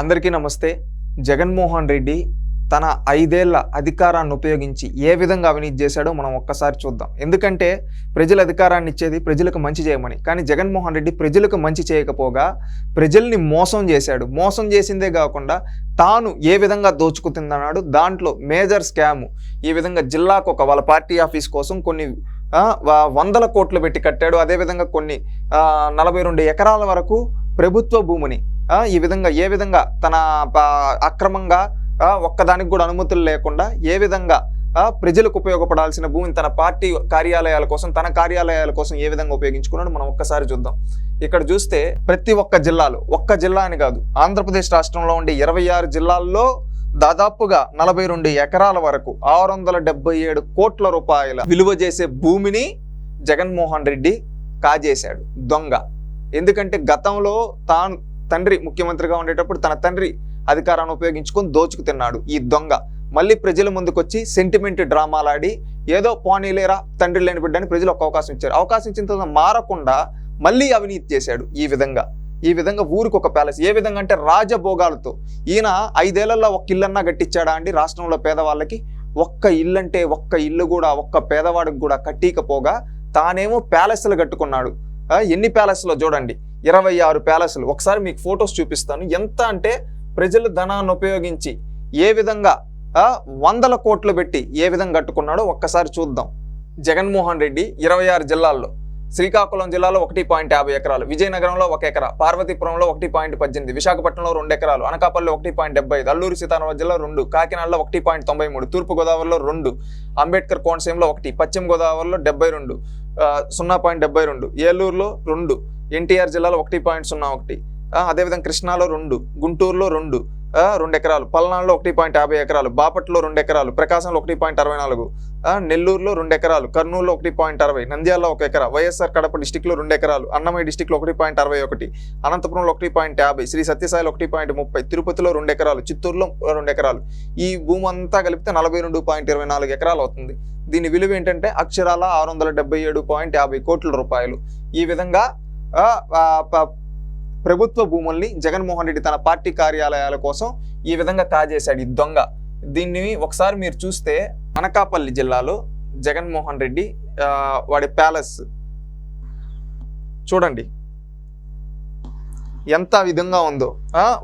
అందరికీ నమస్తే. జగన్మోహన్ రెడ్డి తన ఐదేళ్ళ అధికారాన్ని ఉపయోగించి ఏ విధంగా అవినీతి చేశాడో మనం ఒక్కసారి చూద్దాం. ఎందుకంటే ప్రజల అధికారాన్ని ఇచ్చేది ప్రజలకు మంచి చేయమని. కానీ జగన్మోహన్ రెడ్డి ప్రజలకు మంచి చేయకపోగా ప్రజల్ని మోసం చేశాడు. మోసం చేసిందే కాకుండా తాను ఏ విధంగా దోచుకుతుందన్నాడు. దాంట్లో మేజర్ స్కామ్ ఈ విధంగా జిల్లాకు ఒక వాళ్ళ పార్టీ ఆఫీస్ కోసం కొన్ని వందల కోట్లు పెట్టి కట్టాడు. అదేవిధంగా కొన్ని నలభై రెండు ఎకరాల వరకు ప్రభుత్వ భూమిని ఈ విధంగా ఏ విధంగా తన అక్రమంగా ఒక్కదానికి కూడా అనుమతులు లేకుండా ఏ విధంగా ప్రజలకు ఉపయోగపడాల్సిన భూమిని తన పార్టీ కార్యాలయాల కోసం తన కార్యాలయాల కోసం ఏ విధంగా ఉపయోగించుకున్నాడు మనం ఒక్కసారి చూద్దాం. ఇక్కడ చూస్తే ప్రతి ఒక్క జిల్లాలో ఒక్క జిల్లా అని కాదు ఆంధ్రప్రదేశ్ రాష్ట్రంలో ఉండే ఇరవై ఆరు జిల్లాల్లో దాదాపుగా నలభై రెండు ఎకరాల వరకు ఆరు వందల డెబ్బై ఏడు కోట్ల రూపాయల విలువ చేసే భూమిని జగన్మోహన్ రెడ్డి కాజేశాడు దొంగ. ఎందుకంటే గతంలో తాను తండ్రి ముఖ్యమంత్రిగా ఉండేటప్పుడు తన తండ్రి అధికారాన్ని ఉపయోగించుకొని దోచుకు తిన్నాడు ఈ దొంగ. మళ్ళీ ప్రజల ముందుకొచ్చి సెంటిమెంట్ డ్రామాలాడి ఏదో పోనీలేరా తండ్రి లేని బిడ్డని ప్రజలు ఒక అవకాశం ఇచ్చారు. అవకాశం ఇచ్చిన తర్వాత మారకుండా మళ్ళీ అవినీతి చేశాడు ఈ విధంగా. ఈ విధంగా ఊరికి ఒక ప్యాలెస్. ఏ విధంగా అంటే రాజభోగాలతో. ఈయన ఐదేళ్ళలో ఒక్క ఇల్లన్నా కట్టించాడా అండి? రాష్ట్రంలో పేదవాళ్ళకి ఒక్క ఇల్లు అంటే ఒక్క ఇల్లు కూడా ఒక్క పేదవాడికి కూడా కట్టికపోగా తానేమో ప్యాలెస్లు కట్టుకున్నాడు. ఎన్ని ప్యాలెస్లో చూడండి. ఇరవై ఆరు ప్యాలెస్లు. ఒకసారి మీకు ఫొటోస్ చూపిస్తాను. ఎంత అంటే ప్రజల ధనాన్ని ఉపయోగించి ఏ విధంగా వందల కోట్లు పెట్టి ఏ విధంగా కట్టుకున్నాడో ఒక్కసారి చూద్దాం. జగన్మోహన్ రెడ్డి ఇరవై ఆరు జిల్లాల్లో శ్రీకాకుళం జిల్లాలో ఒకటి పాయింట్ యాభై ఎకరాలు విజయనగరంలో ఒక ఎకరా పార్వతీపురంలో ఒకటి పాయింట్ పద్దెనిమిది విశాఖపట్నంలో రెండు ఎకరాలు అనకాపల్లి ఒకటి పాయింట్ డెబ్బై ఐదు అల్లూరు సీతారామరాజు జిల్లా రెండు కాకినాడలో ఒకటి పాయింట్ తొంభై మూడు తూర్పు గోదావరిలో రెండు అంబేద్కర్ కోనసీమలో ఒకటి పశ్చిమ గోదావరిలో డెబ్బై రెండు సున్నా పాయింట్ డెబ్బై రెండు ఏలూరులో రెండు ఎన్టీఆర్ జిల్లాలో ఒకటి పాయింట్ సున్నా ఒకటి. అదేవిధంగా కృష్ణాలో రెండు గుంటూరులో రెండు రెండు ఎకరాలు పల్నాడులో ఒకటి పాయింట్ యాభై ఎకరాలు బాపట్లో రెండు ఎకరాలు ప్రకాశంలో ఒకటి పాయింట్ అరవై నాలుగు నెల్లూరులో రెండు ఎకరాలు కర్నూలులో ఒకటి పాయింట్ అరవై నంద్యాలలో ఒక ఎకరా వైఎస్ఆర్ కడప డిస్టిక్లో రెండు ఎకరాలు అన్నమయ్య డిస్టిక్లో ఒకటి పాయింట్ అరవై ఒకటి అనంతపురంలో ఒకటి పాయింట్ యాభై శ్రీ సత్యసాయిలో ఒకటి పాయింట్ ముప్పై తిరుపతిలో రెండు ఎకరాలు చిత్తూరులో రెండు ఎకరాలు. ఈ భూమి అంతా కలిపితే నలభై రెండు పాయింట్ ఇరవై నాలుగు ఎకరాలు అవుతుంది. దీని విలువ ఏంటంటే అక్షరాల ఆరు వందల డెబ్బై ఏడు పాయింట్ యాభై కోట్ల రూపాయలు. ఈ విధంగా ప్రభుత్వ భూముల్ని జగన్మోహన్ రెడ్డి తన పార్టీ కార్యాలయాల కోసం ఈ విధంగా కాజేశాడు ఈ దొంగ. దీన్ని ఒకసారి మీరు చూస్తే అనకాపల్లి జిల్లాలో జగన్మోహన్ రెడ్డి వాడి ప్యాలెస్. చూడండి. ఎంత విధంగా ఉందో.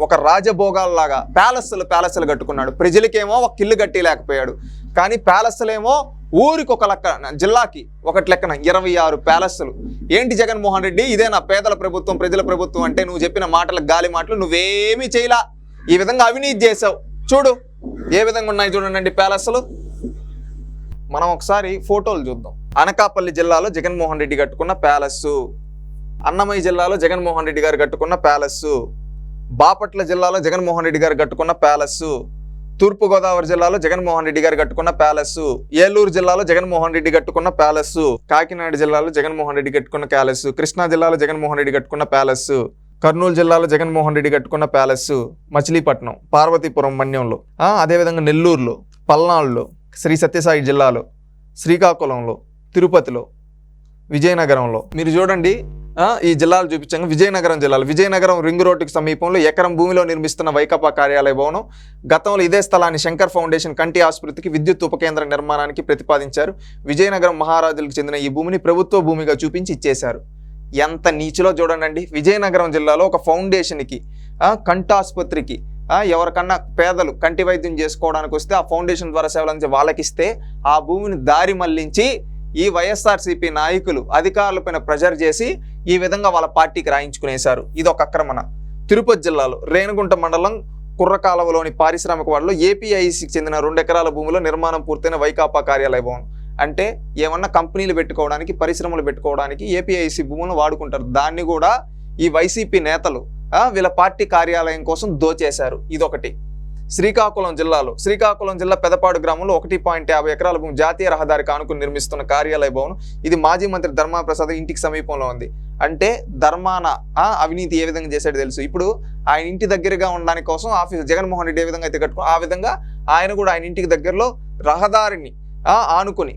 ఒక రాజభోగాల్లాగా ప్యాలెస్లు ప్యాలెస్లు కట్టుకున్నాడు. ప్రజలకేమో ఒక ఇల్లు కట్టి లేకపోయాడు కానీ ప్యాలెస్లేమో ఊరికి ఒక లెక్క జిల్లాకి ఒకటి లెక్కన ఇరవై ఆరు ప్యాలెస్లు. ఏంటి జగన్మోహన్ రెడ్డి? ఇదే నా పేదల ప్రభుత్వం ప్రజల ప్రభుత్వం అంటే నువ్వు చెప్పిన మాటలకు గాలి మాటలు నువ్వేమీ చేయలా. ఈ విధంగా అవినీతి చేసావు చూడు ఏ విధంగా ఉన్నాయి చూడండి ప్యాలెస్లు. మనం ఒకసారి ఫోటోలు చూద్దాం. అనకాపల్లి జిల్లాలో జగన్మోహన్ రెడ్డి కట్టుకున్న ప్యాలెస్ అన్నమయ్య జిల్లాలో జగన్మోహన్ రెడ్డి గారు కట్టుకున్న ప్యాలెస్ బాపట్ల జిల్లాలో జగన్మోహన్ రెడ్డి గారు కట్టుకున్న ప్యాలెస్ తూర్పుగోదావరి జిల్లాలో జగన్మోహన్ రెడ్డి గారు కట్టుకున్న ప్యాలెస్ ఏలూరు జిల్లాలో జగన్మోహన్ రెడ్డి కట్టుకున్న ప్యాలెస్ కాకినాడ జిల్లాలో జగన్మోహన్ రెడ్డి కట్టుకున్న ప్యాలెస్ కృష్ణా జిల్లాలో జగన్మోహన్ రెడ్డి కట్టుకున్న ప్యాలెస్ కర్నూలు జిల్లాలో జగన్మోహన్ రెడ్డి కట్టుకున్న ప్యాలెస్ మచిలీపట్నం పార్వతీపురం మన్యంలో. అదేవిధంగా నెల్లూరులో పల్నాడులో శ్రీ సత్యసాయి జిల్లాలో శ్రీకాకుళంలో తిరుపతిలో విజయనగరంలో. మీరు చూడండి ఈ జిల్లాలు చూపించాము విజయనగరం జిల్లాలో. విజయనగరం రింగ్ రోడ్డుకి సమీపంలో ఎకరం భూమిలో నిర్మిస్తున్న వైకాపా కార్యాలయ భవనం గతంలో ఇదే స్థలాన్ని శంకర్ ఫౌండేషన్ కంటి ఆసుపత్రికి విద్యుత్ ఉపకేంద్ర నిర్మాణానికి ప్రతిపాదించారు. విజయనగరం మహారాజులకు చెందిన ఈ భూమిని ప్రభుత్వ భూమిగా చూపించి ఇచ్చేశారు. ఎంత నీచులో చూడండి విజయనగరం జిల్లాలో ఒక ఫౌండేషన్కి కంటి కంటాసుపత్రికి ఎవరికన్నా పేదలు కంటి వైద్యం చేసుకోవడానికి వస్తే ఆ ఫౌండేషన్ ద్వారా సేవలు అందించే వాళ్ళకిస్తే ఆ భూమిని దారి మళ్ళించి ఈ వైఎస్ఆర్సీపీ నాయకులు అధికారులపైన ప్రెజర్ చేసి ఈ విధంగా వాళ్ళ పార్టీకి రాయించుకునేశారు. ఇది ఒక అక్రమణ తిరుపతి జిల్లాలో రేణుగుంట మండలం కుర్రకాలవలోని పారిశ్రామిక వాడలో ఏపీఐసికి చెందిన రెండు ఎకరాల భూమిలో నిర్మాణం పూర్తయిన వైకాపా కార్యాలయ భవనం. అంటే ఏమన్నా కంపెనీలు పెట్టుకోవడానికి పరిశ్రమలు పెట్టుకోవడానికి ఏపీఐసి భూములను వాడుకుంటారు. దాన్ని కూడా ఈ వైసీపీ నేతలు వీళ్ళ పార్టీ కార్యాలయం కోసం దోచేశారు. ఇదొకటి. శ్రీకాకుళం జిల్లాలో శ్రీకాకుళం జిల్లా పెదపాడు గ్రామంలో ఒకటి పాయింట్ యాభై ఎకరాల భూమి జాతీయ రహదారికి ఆనుకుని నిర్మిస్తున్న కార్యాలయ భవనం. ఇది మాజీ మంత్రి ధర్మా ప్రసాద్ ఇంటికి సమీపంలో ఉంది. అంటే ధర్మాన అవినీతి ఏ విధంగా చేశాడో తెలుసు. ఇప్పుడు ఆయన ఇంటి దగ్గరగా ఉండడానికి కోసం ఆఫీస్ జగన్మోహన్ రెడ్డి ఏ విధంగా అయితే కట్టుకో ఆ విధంగా ఆయన కూడా ఆయన ఇంటికి దగ్గరలో రహదారిని ఆనుకుని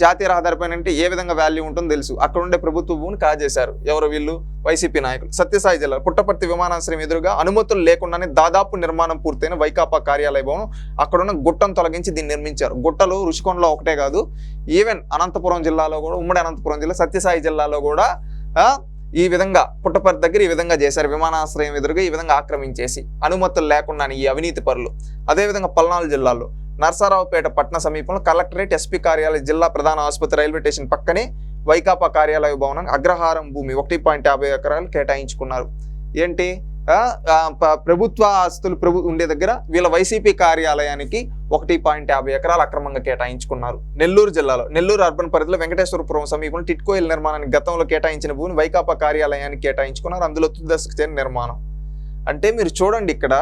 జాతీయ రహదారి పైన అంటే ఏ విధంగా వాల్యూ ఉంటుందో తెలుసు. అక్కడ ఉండే ప్రభుత్వ భూమిని కాజేశారు. ఎవరు వీళ్ళు? వైసీపీ నాయకులు. సత్యసాయి జిల్లా పుట్టపర్తి విమానాశ్రయం ఎదురుగా అనుమతులు లేకుండానే దాదాపు నిర్మాణం పూర్తయిన వైకాపా కార్యాలయ భవనం అక్కడున్న గుట్టను తొలగించి దీన్ని నిర్మించారు. గుట్టలు రుషికొండలో ఒకటే కాదు ఈవెన్ అనంతపురం జిల్లాలో కూడా ఉమ్మడి అనంతపురం జిల్లా సత్యసాయి జిల్లాలో కూడా ఈ విధంగా పుట్టపర్తి దగ్గర ఈ విధంగా చేశారు. విమానాశ్రయం ఎదురుగా ఈ విధంగా ఆక్రమించేసి అనుమతులు లేకుండా ఈ అవినీతి పరులు. అదేవిధంగా పల్నాడు జిల్లాలో నర్సారావుపేట పట్టణ సమీపంలో కలెక్టరేట్ ఎస్పీ కార్యాలయ జిల్లా ప్రధాన ఆసుపత్రి రైల్వే స్టేషన్ పక్కనే వైకాపా కార్యాలయ భవనం అగ్రహారం భూమి ఒకటి పాయింట్ యాభై ఎకరాలు కేటాయించుకున్నారు. ఏంటి? ప్రభుత్వ ఆస్తులు ప్రభు ఉండే దగ్గర వీళ్ళ వైసీపీ కార్యాలయానికి ఒకటి పాయింట్ యాభై ఎకరాలు అక్రమంగా కేటాయించుకున్నారు. నెల్లూరు జిల్లాలో నెల్లూరు అర్బన్ పరిధిలో వెంకటేశ్వరపురం సమీపంలో టిట్కోయిల్ నిర్మాణానికి గతంలో కేటాయించిన భూమిని వైకాపా కార్యాలయానికి కేటాయించుకున్నారు. అందులో తుదశకు చేరిన నిర్మాణం. అంటే మీరు చూడండి ఇక్కడ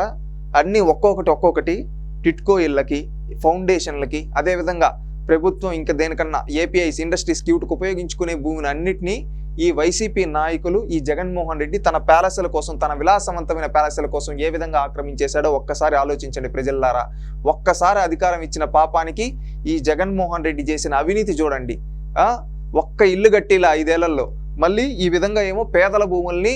అన్ని ఒక్కొక్కటి ఒక్కొక్కటి టిట్కో ఇళ్ళకి ఫౌండేషన్లకి అదేవిధంగా ప్రభుత్వం ఇంకా దేనికన్నా ఏపీఐస్ ఇండస్ట్రీస్ క్యూట్కి ఉపయోగించుకునే భూమిని అన్నిటినీ ఈ వైసీపీ నాయకులు ఈ జగన్మోహన్ రెడ్డి తన ప్యాలెస్ల కోసం తన విలాసవంతమైన ప్యాలెస్ల కోసం ఏ విధంగా ఆక్రమించేశాడో ఒక్కసారి ఆలోచించండి ప్రజల్లారా ఒక్కసారి అధికారం ఇచ్చిన పాపానికి ఈ జగన్మోహన్ రెడ్డి చేసిన అవినీతి చూడండి. ఒక్క ఇల్లు గట్టిలా ఐదేళ్ళలో. మళ్ళీ ఈ విధంగా ఏమో పేదల భూముల్ని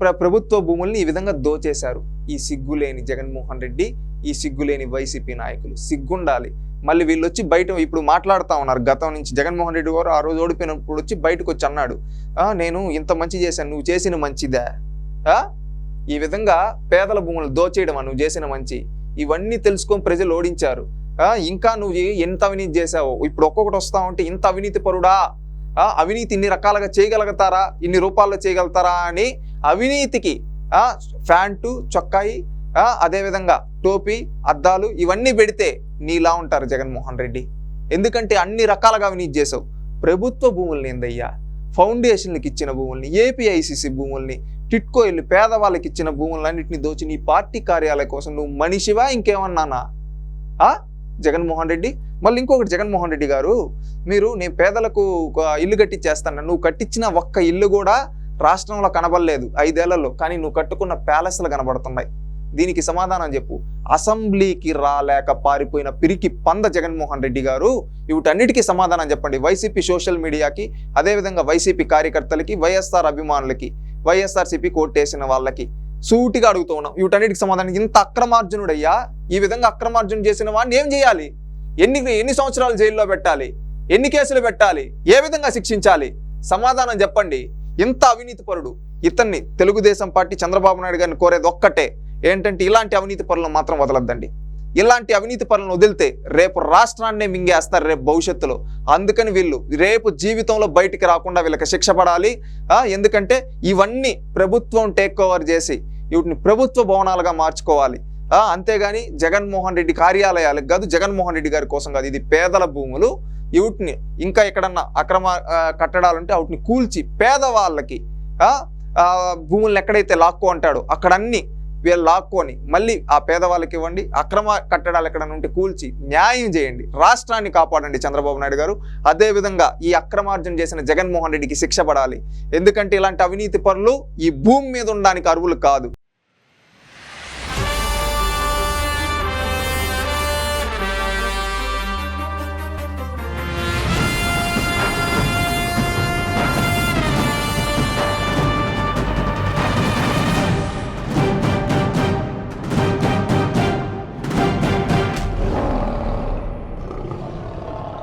ప్ర ప్రభుత్వ భూముల్ని ఈ విధంగా దోచేశారు. ఈ సిగ్గులేని జగన్మోహన్ రెడ్డి ఈ సిగ్గులేని వైసీపీ నాయకులు. సిగ్గుండాలి. మళ్ళీ వీళ్ళు వచ్చి బయట ఇప్పుడు మాట్లాడుతూ ఉన్నారు. గతం నుంచి జగన్మోహన్ రెడ్డి గారు ఆ రోజు ఓడిపోయినప్పుడు వచ్చి బయటకు వచ్చి అన్నాడు. నేను ఇంత మంచి చేశాను. నువ్వు చేసిన మంచిదా. ఈ విధంగా పేదల భూములు దోచేయడం నువ్వు చేసిన మంచి. ఇవన్నీ తెలుసుకొని ప్రజలు ఓడించారు. ఇంకా నువ్వు ఎంత అవినీతి చేసావు ఇప్పుడు ఒక్కొక్కటి వస్తా ఉంటే ఇంత అవినీతి పరుడా? అవినీతి ఇన్ని రకాలుగా చేయగలుగుతారా? ఇన్ని రూపాల్లో చేయగలుగుతారా? అని అవినీతికి ఫ్యాంటు ప్యాంటు చొక్కాయి అదేవిధంగా టోపీ అద్దాలు ఇవన్నీ పెడితే నీలా ఉంటారు జగన్మోహన్ రెడ్డి. ఎందుకంటే అన్ని రకాలుగా అవినీతి చేసావు ప్రభుత్వ భూముల్ని ఏందయ్యా? ఫౌండేషన్లకు ఇచ్చిన భూముల్ని ఏపీఐసిసి భూముల్ని టిట్కో ఇల్లు పేదవాళ్ళకి ఇచ్చిన భూములన్నింటినీ దోచి నీ పార్టీ కార్యాలయం కోసం నువ్వు మనిషివా ఇంకేమన్నానా? ఆ? జగన్మోహన్ రెడ్డి? మళ్ళీ ఇంకొకటి జగన్మోహన్ రెడ్డి గారు మీరు నేను పేదలకు ఒక ఇల్లు కట్టించేస్తాను నువ్వు కట్టించిన ఒక్క ఇల్లు కూడా రాష్ట్రంలో కనబడలేదు ఐదేళ్ళలో కానీ నువ్వు కట్టుకున్న ప్యాలెస్లు కనబడుతున్నాయి. దీనికి సమాధానం చెప్పు. అసెంబ్లీకి రాలేక పారిపోయిన పిరికి పంద జగన్మోహన్ రెడ్డి గారు వీటన్నిటికీ సమాధానం చెప్పండి. వైసీపీ సోషల్ మీడియాకి అదేవిధంగా వైసీపీ కార్యకర్తలకి వైఎస్ఆర్ అభిమానులకి వైఎస్ఆర్సీపీ కోర్టేసిన వాళ్ళకి సూటిగా అడుగుతూ ఉన్నాం. వీటన్నిటికి సమాధానం ఇంత అక్రమార్జునుడయ్యా? ఈ విధంగా అక్రమార్జును చేసిన వాడిని ఏం చేయాలి? ఎన్ని ఎన్ని సంవత్సరాలు జైల్లో పెట్టాలి? ఎన్ని కేసులు పెట్టాలి? ఏ విధంగా శిక్షించాలి? సమాధానం చెప్పండి. ఇంత అవినీతిపరుడు. ఇతన్ని తెలుగుదేశం పార్టీ చంద్రబాబు నాయుడు గారిని కోరేది ఒక్కటే. ఏంటంటే ఇలాంటి అవినీతి పనులు మాత్రం వదలద్దండి. ఇలాంటి అవినీతి పనులను వదిలితే రేపు రాష్ట్రాన్నే మింగేస్తారు రేపు భవిష్యత్తులో. అందుకని వీళ్ళు రేపు జీవితంలో బయటికి రాకుండా వీళ్ళకి శిక్ష పడాలి. ఎందుకంటే ఇవన్నీ ప్రభుత్వం టేక్ ఓవర్ చేసి వీటిని ప్రభుత్వ భవనాలుగా మార్చుకోవాలి. అంతేగాని జగన్మోహన్ రెడ్డి కార్యాలయాలకు కాదు జగన్మోహన్ రెడ్డి గారి కోసం కాదు ఇది పేదల భూములు. వీటిని ఇంకా ఎక్కడన్నా అక్రమ ఆ, కట్టడాలుంటే వాటిని కూల్చి పేదవాళ్ళకి భూములను ఎక్కడైతే లాక్కో అంటాడో అక్కడన్నీ వీళ్ళు లాక్కొని మళ్ళీ ఆ పేదవాళ్ళకి ఇవ్వండి. అక్రమ కట్టడాలు ఎక్కడ నుండి కూల్చి న్యాయం చేయండి. రాష్ట్రాన్ని కాపాడండి చంద్రబాబు నాయుడు గారు. అదేవిధంగా ఈ అక్రమార్జన చేసిన జగన్మోహన్ రెడ్డికి శిక్ష పడాలి. ఎందుకంటే ఇలాంటి అవినీతి పనులు ఈ భూమి మీద ఉండడానికి అరువులు కాదు.